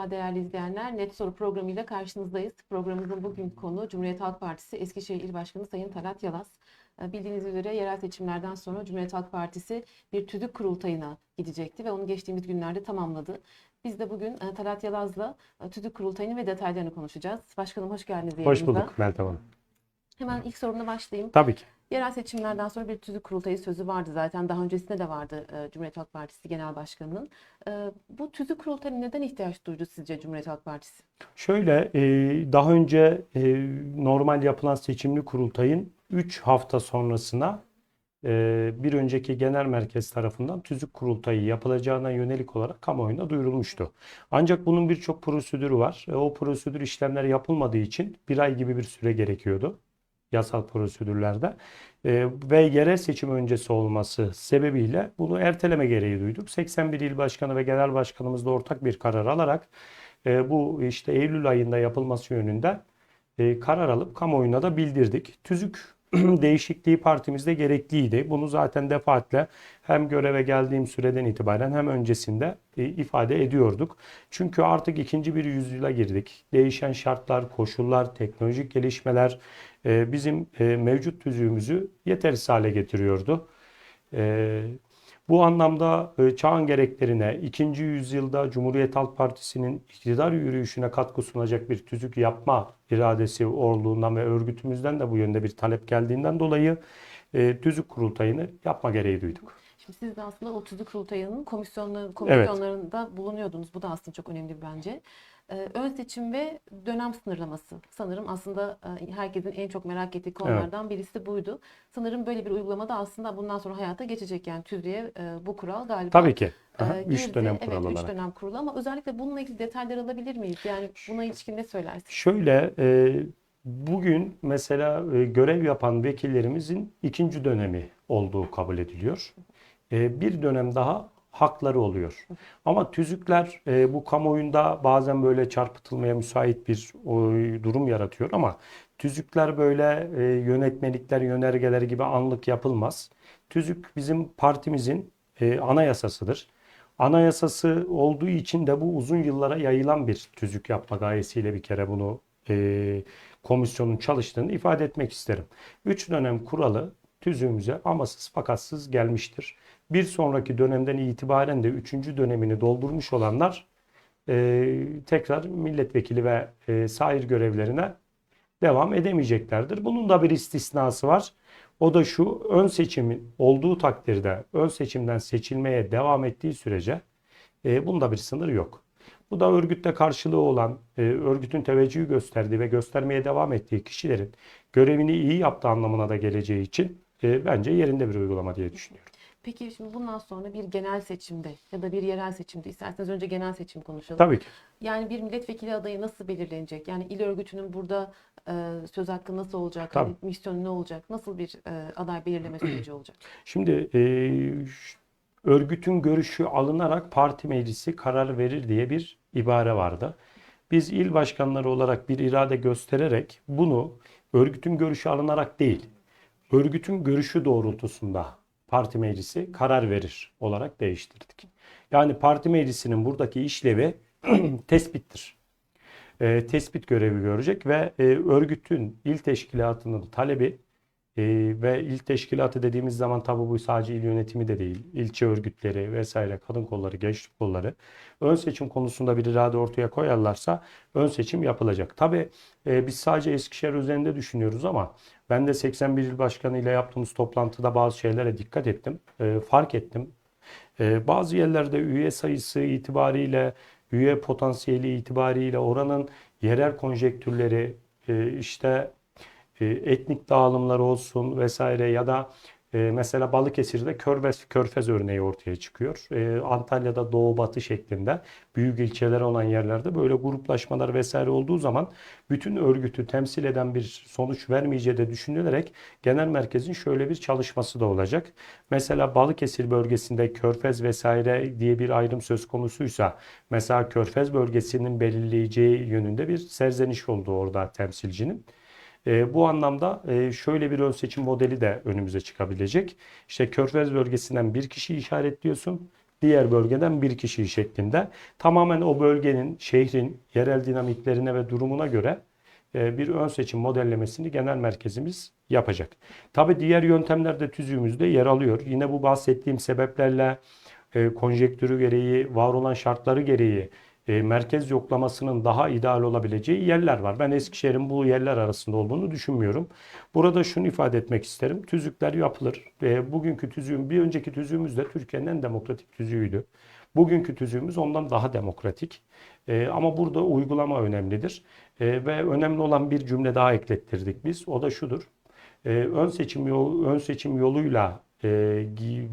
merhaba değerli izleyenler. Net Soru programıyla karşınızdayız. Programımızın bugünkü konu Cumhuriyet Halk Partisi Eskişehir İl Başkanı Sayın Talat Yalaz. Ee, Bildiğiniz üzere yerel seçimlerden sonra Cumhuriyet Halk Partisi bir tüzük kurultayına gidecekti ve onu geçtiğimiz günlerde tamamladı. Biz de bugün e, Talat Yalaz'la e, tüzük kurultayını ve detaylarını konuşacağız. Başkanım hoş geldiniz Hoş yayınımıza. bulduk Meltem Hanım. Hemen ilk sorumla başlayayım. Tabii ki. Yerel seçimlerden sonra bir tüzük kurultayı sözü vardı zaten. Daha öncesinde de vardı e, Cumhuriyet Halk Partisi Genel Başkanı'nın. E, bu tüzük kurultayına neden ihtiyaç duydu sizce Cumhuriyet Halk Partisi? Şöyle e, daha önce normal yapılan seçimli kurultayın 3 hafta sonrasına bir önceki genel merkez tarafından tüzük kurultayı yapılacağına yönelik olarak kamuoyuna duyurulmuştu. Ancak bunun birçok prosedürü var. E, o prosedür işlemler yapılmadığı için bir ay gibi bir süre gerekiyordu yasal prosedürlerde. E, ve yerel seçim öncesi olması sebebiyle bunu erteleme gereği duyduk. 81 il başkanı ve genel başkanımızla ortak bir karar alarak e, bu işte Eylül ayında yapılması yönünde e, karar alıp kamuoyuna da bildirdik. Tüzük değişikliği partimizde gerekliydi. Bunu zaten defaatle hem göreve geldiğim süreden itibaren hem öncesinde e, ifade ediyorduk. Çünkü artık ikinci bir yüzyıla girdik. Değişen şartlar, koşullar, teknolojik gelişmeler e, bizim e, mevcut tüzüğümüzü yetersiz hale getiriyordu. E, bu anlamda e, çağın gereklerine, ikinci yüzyılda Cumhuriyet Halk Partisi'nin iktidar yürüyüşüne katkı sunacak bir tüzük yapma iradesi olduğundan ve örgütümüzden de bu yönde bir talep geldiğinden dolayı e, tüzük kurultayını yapma gereği duyduk. Şimdi siz de aslında o tüzük kurultayının komisyonları, komisyonlarında bulunuyordunuz. Bu da aslında çok önemli bence. Ee, ön seçim ve dönem sınırlaması. Sanırım aslında e, herkesin en çok merak ettiği konulardan birisi buydu. Sanırım böyle bir uygulamada aslında bundan sonra hayata geçecek yani tüzüğe e, bu kural galiba. Tabii ki. e, Aha, üç dönem Evet, kuralı üç olarak. dönem kurulu ama özellikle bununla ilgili detaylar alabilir miyiz? Yani buna ilişkin ne söylersiniz? Şöyle e, bugün mesela e, görev yapan vekillerimizin ikinci dönemi olduğu kabul ediliyor. E, bir dönem daha hakları oluyor. Ama tüzükler e, bu kamuoyunda bazen böyle çarpıtılmaya müsait bir o, durum yaratıyor ama tüzükler böyle e, yönetmelikler, yönergeler gibi anlık yapılmaz. Tüzük bizim partimizin e, anayasasıdır. Anayasası olduğu için de bu uzun yıllara yayılan bir tüzük yapma gayesiyle bir kere bunu e, komisyonun çalıştığını ifade etmek isterim. Üç dönem kuralı tüzüğümüze amasız fakatsız gelmiştir. Bir sonraki dönemden itibaren de üçüncü dönemini doldurmuş olanlar e, tekrar milletvekili ve e, sair görevlerine devam edemeyeceklerdir. Bunun da bir istisnası var. O da şu ön seçimin olduğu takdirde ön seçimden seçilmeye devam ettiği sürece e, bunda bir sınır yok. Bu da örgütte karşılığı olan, e, örgütün teveccühü gösterdiği ve göstermeye devam ettiği kişilerin görevini iyi yaptığı anlamına da geleceği için e, bence yerinde bir uygulama diye düşünüyorum. Peki şimdi bundan sonra bir genel seçimde ya da bir yerel seçimde isterseniz önce genel seçim konuşalım. Tabii ki. Yani bir milletvekili adayı nasıl belirlenecek? Yani il örgütünün burada e, söz hakkı nasıl olacak? Tabii. Hani misyonu ne olacak? Nasıl bir e, aday belirleme süreci olacak? Şimdi e, örgütün görüşü alınarak parti meclisi karar verir diye bir ibare vardı. Biz il başkanları olarak bir irade göstererek bunu örgütün görüşü alınarak değil, örgütün görüşü doğrultusunda parti meclisi karar verir olarak değiştirdik. Yani parti meclisinin buradaki işlevi tespittir. E, tespit görevi görecek ve e, örgütün il teşkilatının talebi e, ve il teşkilatı dediğimiz zaman tabii bu sadece il yönetimi de değil, ilçe örgütleri vesaire, kadın kolları, gençlik kolları ön seçim konusunda bir irade ortaya koyarlarsa ön seçim yapılacak. Tabii e, biz sadece Eskişehir üzerinde düşünüyoruz ama ben de 81 il başkanı ile yaptığımız toplantıda bazı şeylere dikkat ettim, e, fark ettim. E, bazı yerlerde üye sayısı itibariyle, üye potansiyeli itibariyle oranın yerel konjektürleri, e, işte etnik dağılımlar olsun vesaire ya da e, mesela Balıkesir'de Körfez, Körfez örneği ortaya çıkıyor. E, Antalya'da Doğu Batı şeklinde büyük ilçeler olan yerlerde böyle gruplaşmalar vesaire olduğu zaman bütün örgütü temsil eden bir sonuç vermeyeceği de düşünülerek genel merkezin şöyle bir çalışması da olacak. Mesela Balıkesir bölgesinde Körfez vesaire diye bir ayrım söz konusuysa mesela Körfez bölgesinin belirleyeceği yönünde bir serzeniş oldu orada temsilcinin. E, bu anlamda e, şöyle bir ön seçim modeli de önümüze çıkabilecek. İşte Körfez bölgesinden bir kişi işaretliyorsun. diğer bölgeden bir kişi şeklinde. Tamamen o bölgenin, şehrin yerel dinamiklerine ve durumuna göre e, bir ön seçim modellemesini genel merkezimiz yapacak. Tabii diğer yöntemler de tüzüğümüzde yer alıyor. Yine bu bahsettiğim sebeplerle e, konjektürü gereği, var olan şartları gereği e, merkez yoklamasının daha ideal olabileceği yerler var. Ben Eskişehir'in bu yerler arasında olduğunu düşünmüyorum. Burada şunu ifade etmek isterim. Tüzükler yapılır. E, bugünkü tüzüğün, bir önceki tüzüğümüz de Türkiye'nin en demokratik tüzüğüydü. Bugünkü tüzüğümüz ondan daha demokratik. E, ama burada uygulama önemlidir. E, ve önemli olan bir cümle daha eklettirdik biz. O da şudur. E, ön seçim yol, ön seçim yoluyla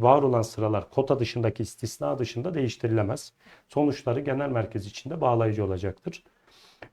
var olan sıralar kota dışındaki istisna dışında değiştirilemez. Sonuçları genel merkez içinde bağlayıcı olacaktır.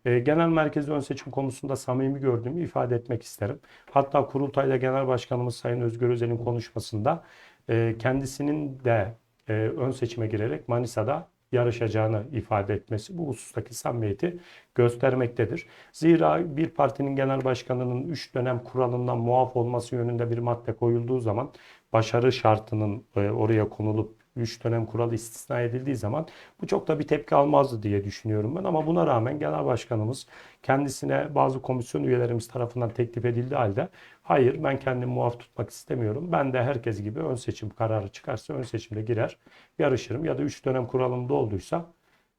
E, genel merkezi ön seçim konusunda samimi gördüğümü ifade etmek isterim. Hatta kurultayda Genel Başkanımız Sayın Özgür Özel'in konuşmasında e, kendisinin de e, ön seçime girerek Manisa'da yarışacağını ifade etmesi bu husustaki samimiyeti göstermektedir. Zira bir partinin genel başkanının 3 dönem kuralından muaf olması yönünde bir madde koyulduğu zaman başarı şartının e, oraya konulup 3 dönem kuralı istisna edildiği zaman bu çok da bir tepki almazdı diye düşünüyorum ben. Ama buna rağmen genel başkanımız kendisine bazı komisyon üyelerimiz tarafından teklif edildiği halde hayır ben kendimi muaf tutmak istemiyorum. Ben de herkes gibi ön seçim kararı çıkarsa ön seçimde girer yarışırım ya da 3 dönem kuralımda olduysa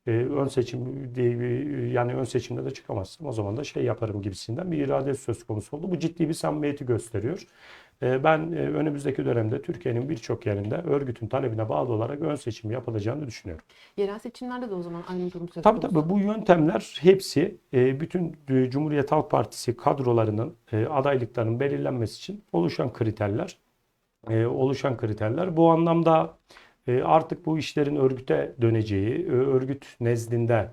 e, ön seçim diye bir- yani ön seçimde de çıkamazsam o zaman da şey yaparım gibisinden bir irade söz konusu oldu. Bu ciddi bir samimiyeti gösteriyor. E, Ben e, önümüzdeki dönemde Türkiye'nin birçok yerinde örgütün talebine bağlı olarak ön seçim yapılacağını düşünüyorum. Yerel seçimlerde de o zaman aynı durum söz Tabii konusu. tabii bu yöntemler hepsi e, bütün e, Cumhuriyet Halk Partisi kadrolarının adaylıklarının belirlenmesi için oluşan kriterler. Oluşan kriterler. Bu anlamda artık bu işlerin örgüte döneceği, örgüt nezdinde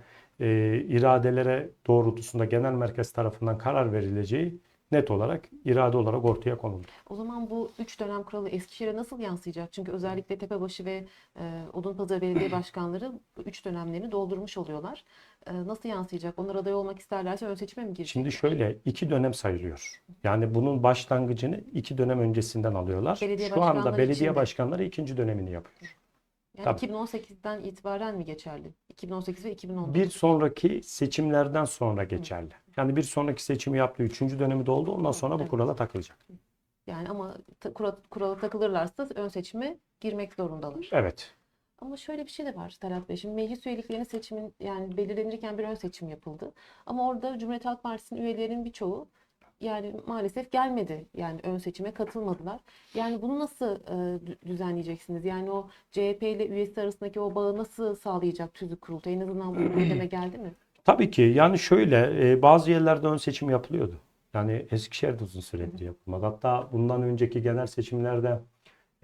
iradelere doğrultusunda genel merkez tarafından karar verileceği net olarak irade olarak ortaya konuldu. O zaman bu üç dönem kuralı Eskişehir'e nasıl yansıyacak? Çünkü özellikle Tepebaşı ve e, Odunpazarı Belediye Başkanları bu üç dönemlerini doldurmuş oluyorlar. E, nasıl yansıyacak? Onlar aday olmak isterlerse ön seçime mi girecek? Şimdi şöyle iki dönem sayılıyor. Yani bunun başlangıcını iki dönem öncesinden alıyorlar. Belediye Şu anda belediye için de. başkanları ikinci dönemini yapıyor. Yani tabii. 2018'den itibaren mi geçerli? 2018 ve 2019. Bir sonraki seçimlerden sonra geçerli. Yani bir sonraki seçimi yaptığı üçüncü dönemi doldu. Ondan sonra bu kurala takılacak. Yani ama ta- kura- kurala takılırlarsa ön seçime girmek zorundalar. Evet. Ama şöyle bir şey de var Talat Bey. Şimdi meclis üyeliklerinin seçimin yani belirlenirken bir ön seçim yapıldı. Ama orada Cumhuriyet Halk Partisi'nin üyelerinin birçoğu yani maalesef gelmedi. Yani ön seçime katılmadılar. Yani bunu nasıl e, dü- düzenleyeceksiniz? Yani o CHP ile üyesi arasındaki o bağı nasıl sağlayacak tüzük kurultayı? En azından bu gündeme geldi mi? Tabii ki yani şöyle e, bazı yerlerde ön seçim yapılıyordu. Yani Eskişehir'de uzun süredir yapılmadı. Hatta bundan önceki genel seçimlerde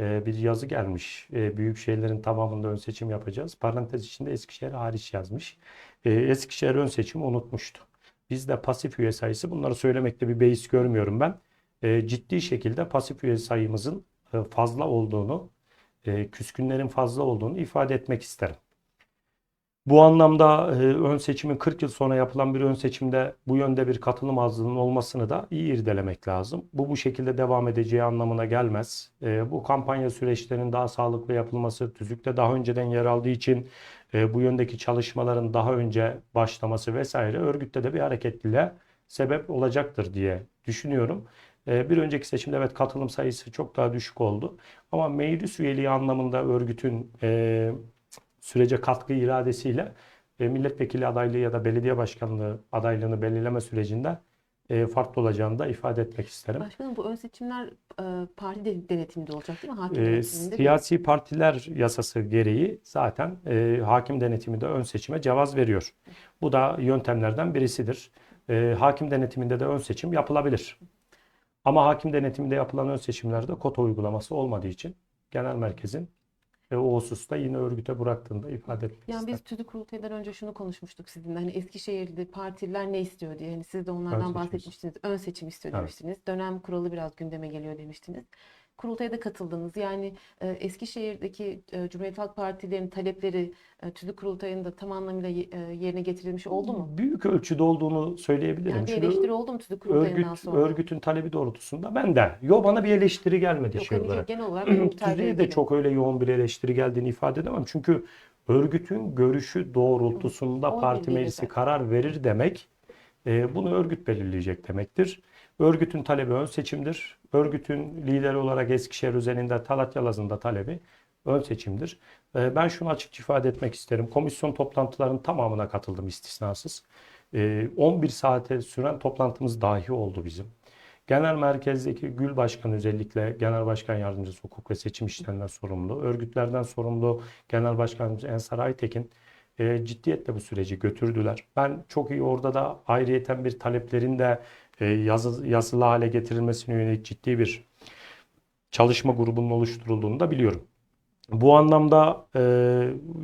e, bir yazı gelmiş. E, büyük şehirlerin tamamında ön seçim yapacağız. Parantez içinde Eskişehir hariç yazmış. E, Eskişehir ön seçimi unutmuştu. Bizde pasif üye sayısı bunları söylemekte bir beis görmüyorum ben. E, ciddi şekilde pasif üye sayımızın e, fazla olduğunu, e, küskünlerin fazla olduğunu ifade etmek isterim. Bu anlamda e, ön seçimin 40 yıl sonra yapılan bir ön seçimde bu yönde bir katılım azlığının olmasını da iyi irdelemek lazım. Bu bu şekilde devam edeceği anlamına gelmez. E, bu kampanya süreçlerinin daha sağlıklı yapılması, tüzükte daha önceden yer aldığı için e, bu yöndeki çalışmaların daha önce başlaması vesaire örgütte de bir hareketliliğe sebep olacaktır diye düşünüyorum. E, bir önceki seçimde evet katılım sayısı çok daha düşük oldu. Ama meclis üyeliği anlamında örgütün e, sürece katkı iradesiyle e, milletvekili adaylığı ya da belediye başkanlığı adaylığını belirleme sürecinde e, farklı olacağını da ifade etmek isterim. Başkanım bu ön seçimler e, parti de- denetiminde olacak değil mi? Hakim E, siyasi partiler yasası gereği zaten e, hakim denetimi de ön seçime cevaz veriyor. Bu da yöntemlerden birisidir. E, hakim denetiminde de ön seçim yapılabilir. Ama hakim denetiminde yapılan ön seçimlerde kota uygulaması olmadığı için genel merkezin e, o hususta yine örgüte bıraktığını da ifade etmek Yani isterim. biz tüzük kurultayından önce şunu konuşmuştuk sizinle. Hani Eskişehir'de partililer ne istiyor diye. Hani siz de onlardan seçim bahsetmiştiniz. Ön seçim istiyor Evet. demiştiniz. Dönem kuralı biraz gündeme geliyor demiştiniz. Kurultaya da katıldınız. Yani e, Eskişehir'deki e, Cumhuriyet Halk Partilerinin talepleri e, tüzük kurultayında tam anlamıyla ye- e, yerine getirilmiş oldu mu? Büyük ölçüde olduğunu söyleyebilirim. Yani bir Çünkü eleştiri oldu mu tüzük kurultayından örgüt, sonra? örgütün talebi doğrultusunda ben de. Yo bana bir eleştiri gelmedi Yok şey hani olarak. genel olarak Düzeye de çok öyle yoğun bir eleştiri geldiğini ifade edemem. Çünkü örgütün görüşü doğrultusunda Oy parti meclisi zaten. karar verir demek e, bunu örgüt belirleyecek demektir. Örgütün talebi ön seçimdir. Örgütün lideri olarak Eskişehir özelinde Talat Yalaz'ın da talebi ön seçimdir. E, ben şunu açıkça ifade etmek isterim. Komisyon toplantılarının tamamına katıldım istisnasız. E, 11 saate süren toplantımız dahi oldu bizim. Genel merkezdeki Gül Başkan özellikle Genel Başkan Yardımcısı hukuk ve seçim işlerinden sorumlu, örgütlerden sorumlu Genel Başkanımız Ensar Aytekin e, ciddiyetle bu süreci götürdüler. Ben çok iyi orada da ayrıyeten bir taleplerin de yazı, yazılı hale getirilmesine yönelik ciddi bir çalışma grubunun oluşturulduğunu da biliyorum. Bu anlamda e,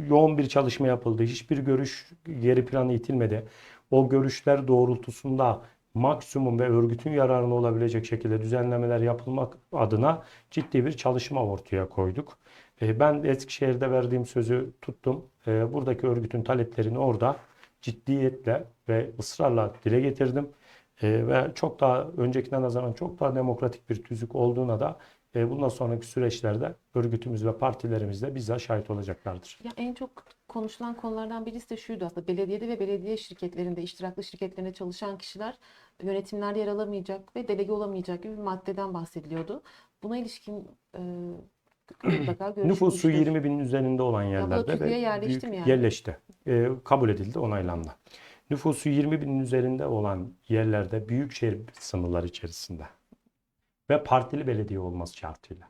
yoğun bir çalışma yapıldı. Hiçbir görüş geri plana itilmedi. O görüşler doğrultusunda maksimum ve örgütün yararına olabilecek şekilde düzenlemeler yapılmak adına ciddi bir çalışma ortaya koyduk. E, Ben Eskişehir'de verdiğim sözü tuttum. E, Buradaki örgütün taleplerini orada ciddiyetle ve ısrarla dile getirdim. E, Ve çok daha öncekine nazaran çok daha demokratik bir tüzük olduğuna da e, bundan sonraki süreçlerde örgütümüz ve partilerimiz de bizzat şahit olacaklardır. Ya en çok konuşulan konulardan birisi de şuydu aslında belediyede ve belediye şirketlerinde, iştiraklı şirketlerinde çalışan kişiler yönetimlerde yer alamayacak ve delege olamayacak gibi bir maddeden bahsediliyordu. Buna ilişkin e, Nüfusu görüşülmüştür. 20 binin üzerinde olan yerlerde ve yerleşti büyük- yani? yerleşti. E, kabul edildi, onaylandı. Nüfusu 20 binin üzerinde olan yerlerde büyükşehir sınırları içerisinde ve partili belediye olması şartıyla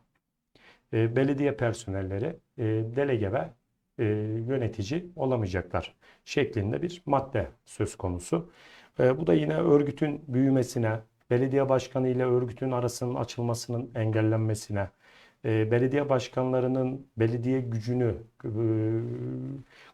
e, belediye personelleri e, delege ve e, yönetici olamayacaklar şeklinde bir madde söz konusu. E, bu da yine örgütün büyümesine, belediye başkanı ile örgütün arasının açılmasının engellenmesine, e, belediye başkanlarının belediye gücünü e,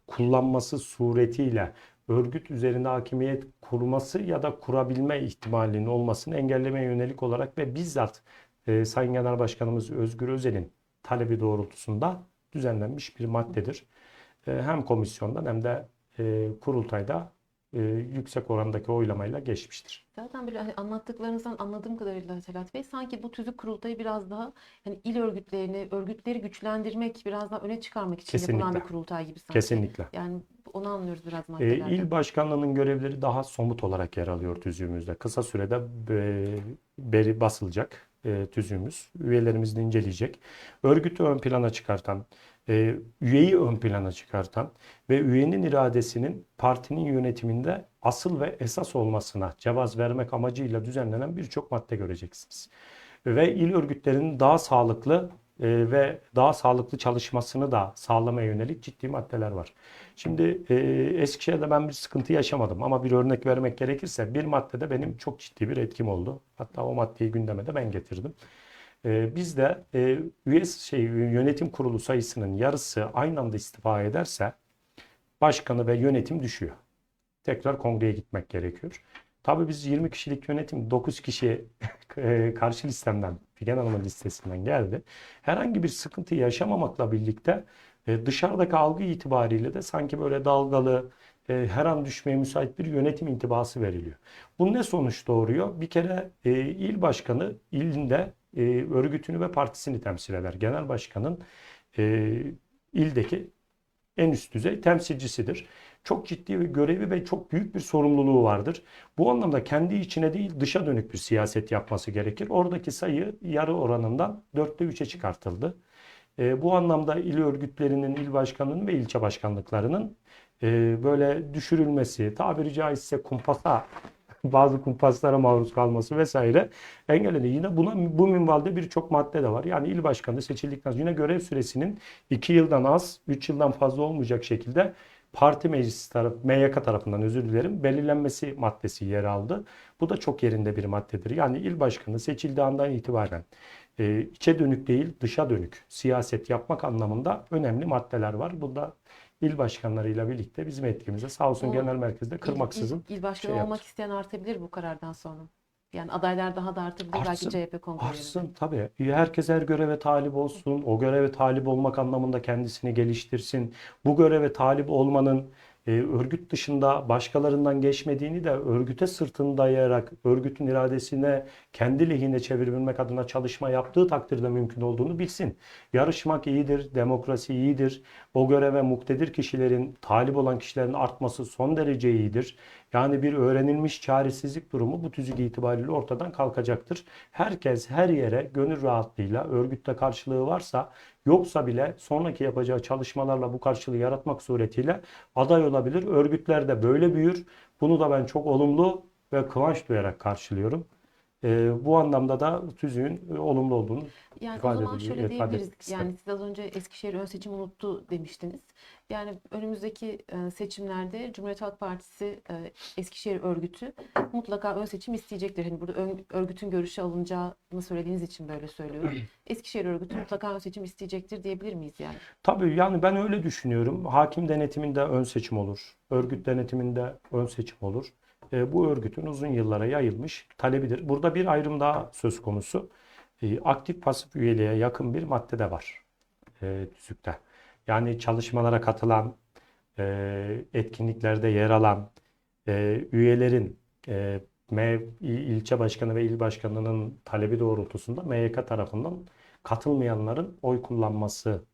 kullanması suretiyle örgüt üzerinde hakimiyet kurması ya da kurabilme ihtimalinin olmasını engellemeye yönelik olarak ve bizzat e, Sayın Genel Başkanımız Özgür Özel'in talebi doğrultusunda düzenlenmiş bir maddedir. E, hem komisyondan hem de e, kurultayda e, yüksek orandaki oylamayla geçmiştir. Zaten böyle hani anlattıklarınızdan anladığım kadarıyla Selat Bey sanki bu tüzük kurultayı biraz daha hani il örgütlerini, örgütleri güçlendirmek, biraz daha öne çıkarmak için yapılan Kesinlikle. bir kurultay gibi sanki. Kesinlikle. Yani onu anlıyoruz biraz E, maddelerden. il başkanlığının görevleri daha somut olarak yer alıyor tüzüğümüzde. Kısa sürede e, beri basılacak e, tüzüğümüz. Üyelerimiz inceleyecek. Örgütü ön plana çıkartan, e, üyeyi ön plana çıkartan ve üyenin iradesinin partinin yönetiminde asıl ve esas olmasına cevaz vermek amacıyla düzenlenen birçok madde göreceksiniz. Ve il örgütlerinin daha sağlıklı e, ve daha sağlıklı çalışmasını da sağlamaya yönelik ciddi maddeler var. Şimdi e, Eskişehir'de ben bir sıkıntı yaşamadım ama bir örnek vermek gerekirse bir maddede benim çok ciddi bir etkim oldu. Hatta o maddeyi gündeme de ben getirdim. E, bizde e, üye şey yönetim kurulu sayısının yarısı aynı anda istifa ederse başkanı ve yönetim düşüyor. Tekrar kongreye gitmek gerekiyor. Tabii biz 20 kişilik yönetim 9 kişi e, karşı listemden, Figen Hanım'ın listesinden geldi. Herhangi bir sıkıntı yaşamamakla birlikte e, dışarıdaki algı itibariyle de sanki böyle dalgalı, her an düşmeye müsait bir yönetim intibası veriliyor. Bu ne sonuç doğuruyor? Bir kere il başkanı ilinde e, örgütünü ve partisini temsil eder. Genel başkanın e, ildeki en üst düzey temsilcisidir. Çok ciddi bir görevi ve çok büyük bir sorumluluğu vardır. Bu anlamda kendi içine değil dışa dönük bir siyaset yapması gerekir. Oradaki sayı yarı oranından 4'te 3'e çıkartıldı. E, bu anlamda il örgütlerinin, il başkanının ve ilçe başkanlıklarının e, böyle düşürülmesi, tabiri caizse kumpasa bazı kumpaslara maruz kalması vesaire engelleniyor. Yine buna bu minvalde birçok madde de var. Yani il başkanı seçildikten sonra yine görev süresinin 2 yıldan az, 3 yıldan fazla olmayacak şekilde parti meclisi taraf, MYK tarafından özür dilerim belirlenmesi maddesi yer aldı. Bu da çok yerinde bir maddedir. Yani il başkanı seçildiği andan itibaren e, içe dönük değil dışa dönük siyaset yapmak anlamında önemli maddeler var. Bu da il başkanlarıyla birlikte bizim etkimize sağ olsun O genel merkezde İl- kırmaksızın il, il başkanı şey olmak yaptı. isteyen artabilir bu karardan sonra. Yani adaylar daha da artabilir belki Artsın, CHP kongrelerinde. Artsın tabii. Herkes her göreve talip olsun. O göreve talip olmak anlamında kendisini geliştirsin. Bu göreve talip olmanın e, örgüt dışında başkalarından geçmediğini de örgüte sırtını dayayarak örgütün iradesine kendi lehine çevirebilmek adına çalışma yaptığı takdirde mümkün olduğunu bilsin. Yarışmak iyidir, demokrasi iyidir. O göreve muktedir kişilerin, talip olan kişilerin artması son derece iyidir. Yani bir öğrenilmiş çaresizlik durumu bu tüzük itibariyle ortadan kalkacaktır. Herkes her yere gönül rahatlığıyla örgütte karşılığı varsa yoksa bile sonraki yapacağı çalışmalarla bu karşılığı yaratmak suretiyle aday olabilir. Örgütler de böyle büyür. Bunu da ben çok olumlu ve kıvanç duyarak karşılıyorum. Ee, bu anlamda da tüzüğün e, olumlu olduğunu Yani o ifade zaman ediliyor- şöyle ifade diyebiliriz. Yani siz az önce Eskişehir ön seçim unuttu demiştiniz. Yani önümüzdeki e, seçimlerde Cumhuriyet Halk Partisi e, Eskişehir örgütü mutlaka ön seçim isteyecektir. Hani burada ön- örgütün görüşü alınacağını söylediğiniz için böyle söylüyorum. Eskişehir örgütü mutlaka ön seçim isteyecektir diyebilir miyiz yani? Tabii yani ben öyle düşünüyorum. Hakim denetiminde ön seçim olur. Örgüt denetiminde ön seçim olur. E, bu örgütün uzun yıllara yayılmış talebidir. Burada bir ayrım daha söz konusu. E, aktif pasif üyeliğe yakın bir madde de var e, tüzükte. Yani çalışmalara katılan, etkinliklerde yer alan üyelerin ilçe başkanı ve il başkanının talebi doğrultusunda MYK tarafından katılmayanların oy kullanması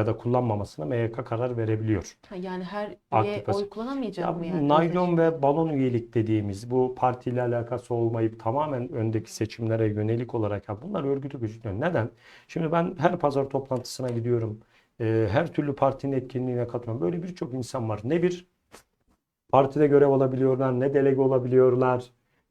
ya da kullanmamasına MYK karar verebiliyor. Ha, yani her üye oy kullanamayacak Ya mı yani? naylon ve balon üyelik dediğimiz bu partiyle alakası olmayıp tamamen öndeki seçimlere yönelik olarak ya bunlar örgütü güçlüyor. Neden? Şimdi ben her pazar toplantısına gidiyorum. Ee, her türlü partinin etkinliğine katılıyorum. Böyle birçok insan var. Ne bir partide görev alabiliyorlar, ne delege olabiliyorlar, e,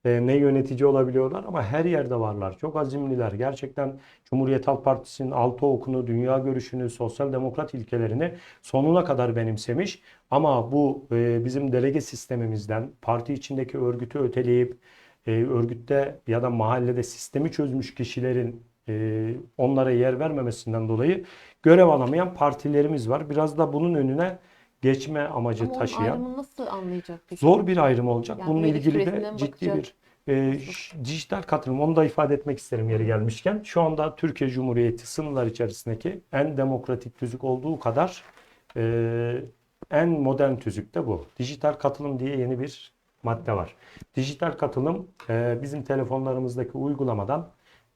ne yönetici olabiliyorlar ama her yerde varlar. Çok azimliler. Gerçekten Cumhuriyet Halk Partisi'nin altı okunu, dünya görüşünü, sosyal demokrat ilkelerini sonuna kadar benimsemiş. Ama bu e, bizim delege sistemimizden parti içindeki örgütü öteleyip e, örgütte ya da mahallede sistemi çözmüş kişilerin e, onlara yer vermemesinden dolayı görev alamayan partilerimiz var. Biraz da bunun önüne geçme amacı Ama taşıyan ayrımını nasıl anlayacak peki? zor bir ayrım olacak. Yani Bununla ilgili de ciddi bir e, dijital katılım onu da ifade etmek isterim yeri gelmişken. Şu anda Türkiye Cumhuriyeti sınırlar içerisindeki en demokratik tüzük olduğu kadar e, en modern tüzük de bu. Dijital katılım diye yeni bir madde var. Dijital katılım e, bizim telefonlarımızdaki uygulamadan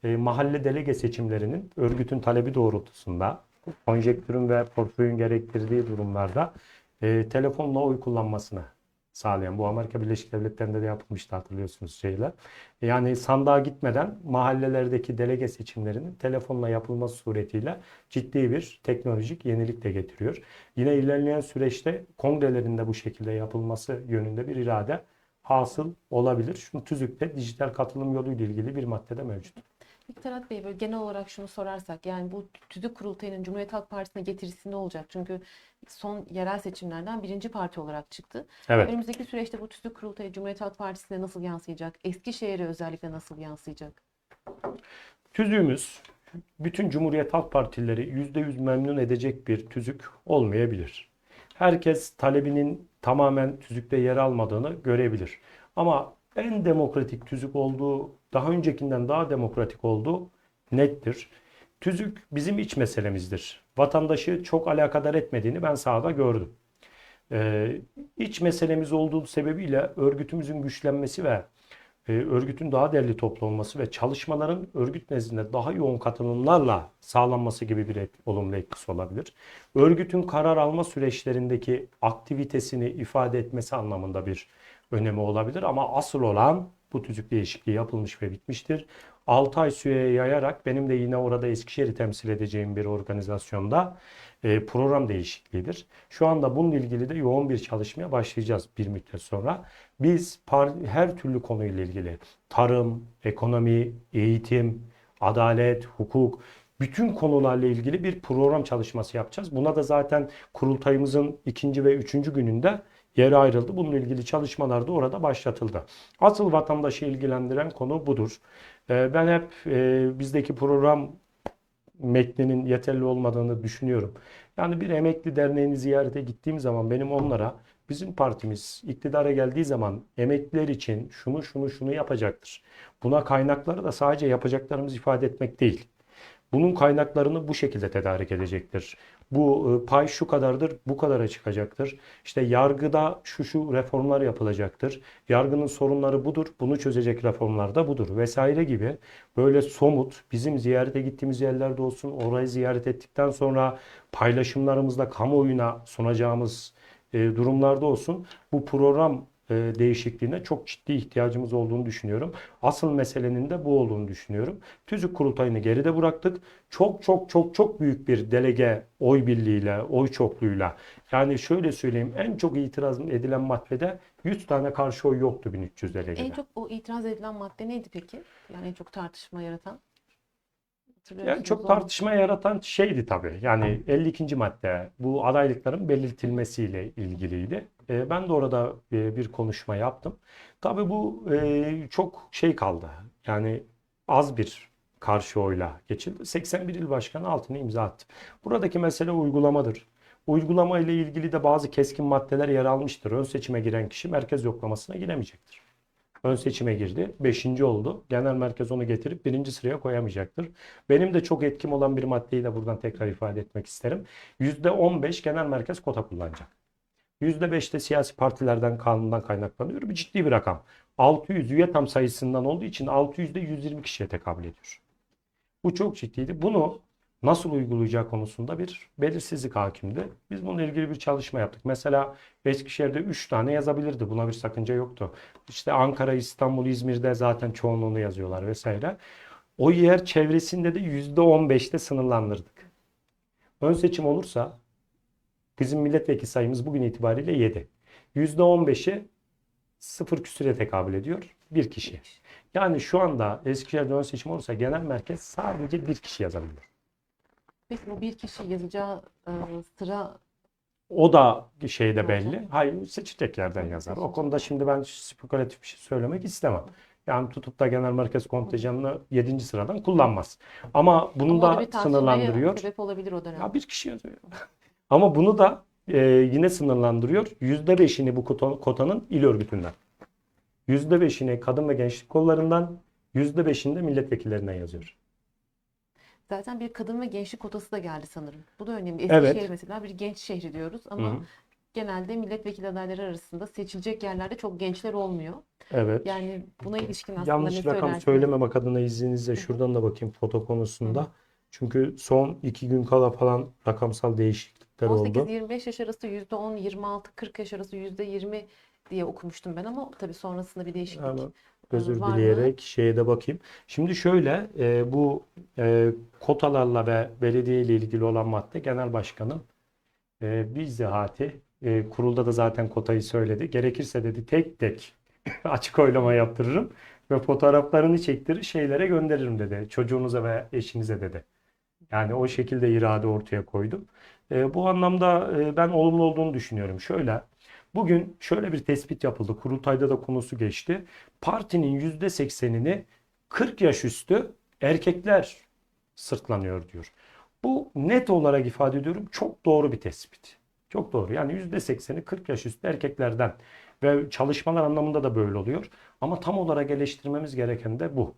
e, mahalle delege seçimlerinin örgütün talebi doğrultusunda konjektürün ve portföyün gerektirdiği durumlarda e, telefonla oy kullanmasını sağlayan. Bu Amerika Birleşik Devletleri'nde de yapılmıştı hatırlıyorsunuz şeyler. Yani sandığa gitmeden mahallelerdeki delege seçimlerinin telefonla yapılması suretiyle ciddi bir teknolojik yenilik de getiriyor. Yine ilerleyen süreçte kongrelerinde bu şekilde yapılması yönünde bir irade hasıl olabilir. Şu tüzükte dijital katılım yoluyla ilgili bir madde de mevcut. Peki Talat Bey böyle genel olarak şunu sorarsak yani bu tüzük kurultayının Cumhuriyet Halk Partisi'ne getirisi ne olacak? Çünkü son yerel seçimlerden birinci parti olarak çıktı. Evet. Önümüzdeki süreçte bu tüzük kurultayı Cumhuriyet Halk Partisi'ne nasıl yansıyacak? Eskişehir'e özellikle nasıl yansıyacak? Tüzüğümüz bütün Cumhuriyet Halk Partileri %100 memnun edecek bir tüzük olmayabilir. Herkes talebinin tamamen tüzükte yer almadığını görebilir. Ama en demokratik tüzük olduğu, daha öncekinden daha demokratik olduğu nettir. Tüzük bizim iç meselemizdir. Vatandaşı çok alakadar etmediğini ben sahada gördüm. Ee, iç meselemiz olduğu sebebiyle örgütümüzün güçlenmesi ve e, örgütün daha değerli toplu olması ve çalışmaların örgüt nezdinde daha yoğun katılımlarla sağlanması gibi bir et, olumlu etkisi olabilir. Örgütün karar alma süreçlerindeki aktivitesini ifade etmesi anlamında bir önemi olabilir ama asıl olan bu tüzük değişikliği yapılmış ve bitmiştir. 6 ay süreye yayarak benim de yine orada Eskişehir'i temsil edeceğim bir organizasyonda e, program değişikliğidir. Şu anda bununla ilgili de yoğun bir çalışmaya başlayacağız bir müddet sonra. Biz her türlü konuyla ilgili tarım, ekonomi, eğitim, adalet, hukuk bütün konularla ilgili bir program çalışması yapacağız. Buna da zaten kurultayımızın ikinci ve üçüncü gününde yeri ayrıldı. Bununla ilgili çalışmalar da orada başlatıldı. Asıl vatandaşı ilgilendiren konu budur. Ee, Ben hep e, bizdeki program metninin yeterli olmadığını düşünüyorum. Yani bir emekli derneğini ziyarete gittiğim zaman benim onlara Bizim partimiz iktidara geldiği zaman emekliler için şunu şunu şunu yapacaktır. Buna kaynakları da sadece yapacaklarımızı ifade etmek değil. Bunun kaynaklarını bu şekilde tedarik edecektir. Bu e, pay şu kadardır, bu kadara çıkacaktır. İşte yargıda şu şu reformlar yapılacaktır. Yargının sorunları budur, bunu çözecek reformlar da budur vesaire gibi böyle somut bizim ziyarete gittiğimiz yerlerde olsun, orayı ziyaret ettikten sonra paylaşımlarımızda kamuoyuna sunacağımız e, durumlarda olsun bu program değişikliğine çok ciddi ihtiyacımız olduğunu düşünüyorum. Asıl meselenin de bu olduğunu düşünüyorum. Tüzük kurultayını geride bıraktık. Çok çok çok çok büyük bir delege oy birliğiyle, oy çokluğuyla. Yani şöyle söyleyeyim en çok itiraz edilen maddede 100 tane karşı oy yoktu 1300 delegede. En çok o itiraz edilen madde neydi peki? Yani en çok tartışma yaratan? Yani çok onu? tartışma yaratan şeydi tabii. Yani 52. madde bu adaylıkların belirtilmesiyle ilgiliydi. E, ben de orada e, bir konuşma yaptım. Tabii bu e, çok şey kaldı. Yani az bir karşı oyla geçildi. 81 il başkanı altına imza attı. Buradaki mesele uygulamadır. Uygulama ile ilgili de bazı keskin maddeler yer almıştır. Ön seçime giren kişi merkez yoklamasına giremeyecektir. Ön seçime girdi. Beşinci oldu. Genel merkez onu getirip birinci sıraya koyamayacaktır. Benim de çok etkim olan bir maddeyi de buradan tekrar ifade etmek isterim. %15 genel merkez kota kullanacak. %5 de siyasi partilerden kanundan kaynaklanıyor. Bu ciddi bir rakam. 600 üye tam sayısından olduğu için 600'de 120 kişiye tekabül ediyor. Bu çok ciddiydi. Bunu nasıl uygulayacağı konusunda bir belirsizlik hakimdi. Biz bununla ilgili bir çalışma yaptık. Mesela Eskişehir'de 3 tane yazabilirdi. Buna bir sakınca yoktu. İşte Ankara, İstanbul, İzmir'de zaten çoğunluğunu yazıyorlar vesaire. O yer çevresinde de %15'te sınırlandırdık. Ön seçim olursa bizim milletvekili sayımız bugün itibariyle 7. %15'i sıfır küsüre tekabül ediyor. Bir kişi. Yani şu anda Eskişehir'de ön seçim olursa genel merkez sadece bir kişi yazabilir. Peki bu bir kişi yazacağı e, sıra O da şeyde belli. Hayır seçecek yerden yazar. O konuda şimdi ben spekülatif bir şey söylemek istemem. Yani tutup da genel merkez kontenjanını 7. sıradan kullanmaz. Ama bunu ama da da bir tartışmaya sınırlandırıyor. sebep olabilir o dönem. Ya bir kişi yazıyor. Ama bunu da e, yine sınırlandırıyor. %5'ini bu kota- kotanın il örgütünden. %5'ini kadın ve gençlik kollarından, %5'ini de milletvekillerinden yazıyor. Zaten bir kadın ve gençlik kotası da geldi sanırım. Bu da önemli. Evet. Eskişehir mesela bir genç şehri diyoruz ama Hı hı. genelde milletvekili adayları arasında seçilecek yerlerde çok gençler olmuyor. Evet. Yani buna ilişkin aslında Yanlış rakam söylersiniz? söylememek adına izninizle şuradan da bakayım foto konusunda. Çünkü son iki gün kala falan rakamsal değişiklikler oldu. 18-25 yaş arası %10, 26-40 yaş arası %20 diye okumuştum ben ama tabii sonrasında bir değişiklik. Hemen özür var mı? dileyerek şeye de bakayım. Şimdi şöyle e, bu e, kotalarla ve belediye ile ilgili olan madde genel başkanın e, bizzahati e, kurulda da zaten kotayı söyledi. Gerekirse dedi tek tek açık oylama yaptırırım ve fotoğraflarını çektirir şeylere gönderirim dedi. Çocuğunuza ve eşinize dedi. Yani o şekilde irade ortaya koydum. E, bu anlamda e, ben olumlu olduğunu düşünüyorum. Şöyle bugün şöyle bir tespit yapıldı. Kurultayda da konusu geçti. Partinin %80'ini 40 yaş üstü erkekler sırtlanıyor diyor. Bu net olarak ifade ediyorum çok doğru bir tespit. Çok doğru. Yani %80'i 40 yaş üstü erkeklerden ve çalışmalar anlamında da böyle oluyor. Ama tam olarak eleştirmemiz gereken de bu.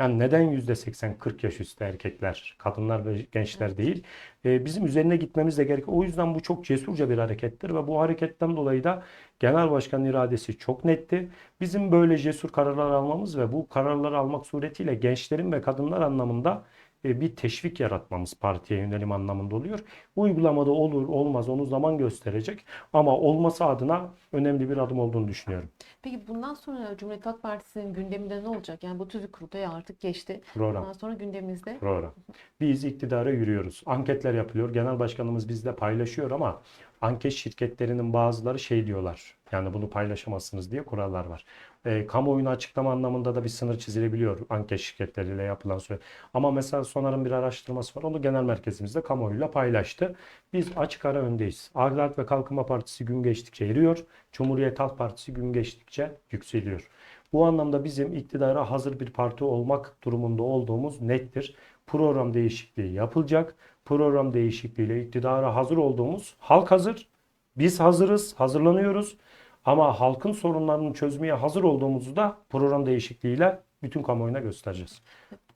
Yani neden %80 40 yaş üstü erkekler, kadınlar ve gençler değil? Ee, bizim üzerine gitmemiz de gerekiyor. O yüzden bu çok cesurca bir harekettir ve bu hareketten dolayı da genel başkanın iradesi çok netti. Bizim böyle cesur kararlar almamız ve bu kararları almak suretiyle gençlerin ve kadınlar anlamında bir teşvik yaratmamız partiye yönelim anlamında oluyor. Uygulamada olur olmaz onu zaman gösterecek ama olması adına önemli bir adım olduğunu düşünüyorum. Peki bundan sonra Cumhuriyet Halk Partisi'nin gündeminde ne olacak? Yani bu tüzük kurultayı artık geçti. Program. Bundan sonra gündemimizde program. Biz iktidara yürüyoruz. Anketler yapılıyor. Genel başkanımız bizle paylaşıyor ama anket şirketlerinin bazıları şey diyorlar. Yani bunu paylaşamazsınız diye kurallar var. E, kamuoyunu açıklama anlamında da bir sınır çizilebiliyor anket şirketleriyle yapılan süre. Ama mesela Sonar'ın bir araştırması var. Onu genel merkezimizde kamuoyuyla paylaştı. Biz açık ara öndeyiz. Adalet ve Kalkınma Partisi gün geçtikçe eriyor. Cumhuriyet Halk Partisi gün geçtikçe yükseliyor. Bu anlamda bizim iktidara hazır bir parti olmak durumunda olduğumuz nettir. Program değişikliği yapılacak. Program değişikliğiyle iktidara hazır olduğumuz halk hazır, Biz hazırız, hazırlanıyoruz. Ama halkın sorunlarını çözmeye hazır olduğumuzu da program değişikliğiyle bütün kamuoyuna göstereceğiz.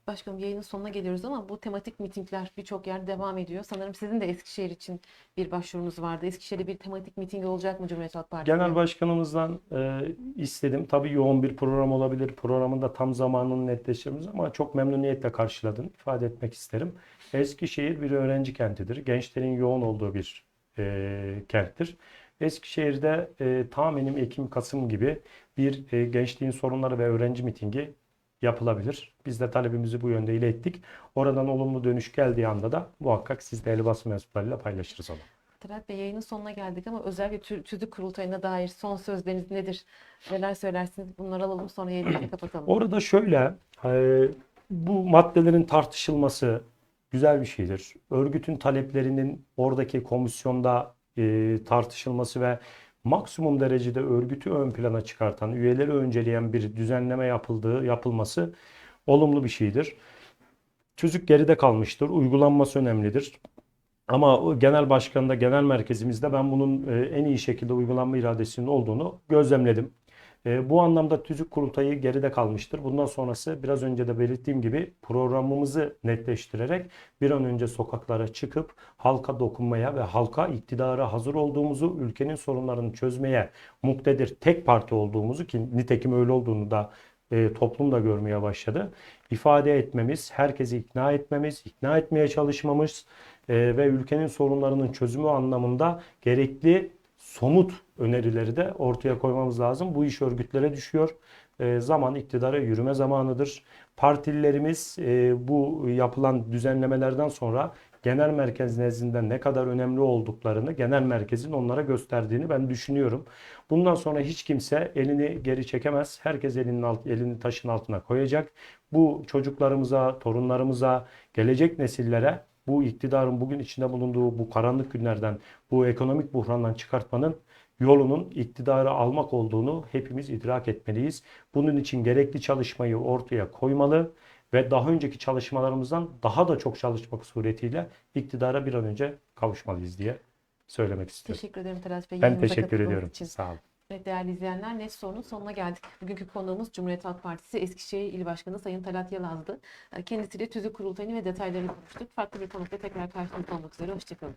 Başkanım yayının sonuna geliyoruz ama bu tematik mitingler birçok yerde devam ediyor. Sanırım sizin de Eskişehir için bir başvurunuz vardı. Eskişehir'de bir tematik miting olacak mı Cumhuriyet Halk Partisi? Genel başkanımızdan e, istedim. Tabii yoğun bir program olabilir. Programın da tam zamanını netleştiririz ama çok memnuniyetle karşıladın. ifade etmek isterim. Eskişehir bir öğrenci kentidir. Gençlerin yoğun olduğu bir e, kenttir. Eskişehir'de e, tahminim Ekim-Kasım gibi bir e, gençliğin sorunları ve öğrenci mitingi yapılabilir. Biz de talebimizi bu yönde ilettik. Oradan olumlu dönüş geldiği anda da muhakkak siz değerli basın mensuplarıyla paylaşırız onu. Talat Bey yayının sonuna geldik ama özellikle tü- tüzük kurultayına dair son sözleriniz nedir? Neler söylersiniz? Bunları alalım sonra yayını kapatalım. Orada şöyle, e, bu maddelerin tartışılması güzel bir şeydir. Örgütün taleplerinin oradaki komisyonda e, tartışılması ve maksimum derecede örgütü ön plana çıkartan, üyeleri önceleyen bir düzenleme yapıldığı, yapılması olumlu bir şeydir. Tüzük geride kalmıştır, uygulanması önemlidir. Ama genel başkanında, genel merkezimizde ben bunun e, en iyi şekilde uygulanma iradesinin olduğunu gözlemledim. E, bu anlamda tüzük kurultayı geride kalmıştır. Bundan sonrası biraz önce de belirttiğim gibi programımızı netleştirerek bir an önce sokaklara çıkıp halka dokunmaya ve halka iktidara hazır olduğumuzu, ülkenin sorunlarını çözmeye muktedir tek parti olduğumuzu ki nitekim öyle olduğunu da e, toplum da görmeye başladı. ifade etmemiz, herkesi ikna etmemiz, ikna etmeye çalışmamız e, ve ülkenin sorunlarının çözümü anlamında gerekli somut önerileri de ortaya koymamız lazım. Bu iş örgütlere düşüyor. E, zaman iktidara yürüme zamanıdır. Partililerimiz e, bu yapılan düzenlemelerden sonra genel merkez nezdinde ne kadar önemli olduklarını genel merkezin onlara gösterdiğini ben düşünüyorum. Bundan sonra hiç kimse elini geri çekemez. Herkes elinin alt, elini taşın altına koyacak. Bu çocuklarımıza, torunlarımıza, gelecek nesillere bu iktidarın bugün içinde bulunduğu bu karanlık günlerden, bu ekonomik buhrandan çıkartmanın yolunun iktidarı almak olduğunu hepimiz idrak etmeliyiz. Bunun için gerekli çalışmayı ortaya koymalı ve daha önceki çalışmalarımızdan daha da çok çalışmak suretiyle iktidara bir an önce kavuşmalıyız diye söylemek istiyorum. Teşekkür ederim Talat Bey. Ben teşekkür ediyorum. için. Sağ olun. Evet değerli izleyenler Net Sorunun sonuna geldik. Bugünkü konuğumuz Cumhuriyet Halk Partisi Eskişehir İl Başkanı Sayın Talat Yalaz'dı. Kendisiyle tüzük kurultayını ve detaylarını konuştuk. Farklı bir konukla tekrar karşınızda olmak üzere. Hoşçakalın.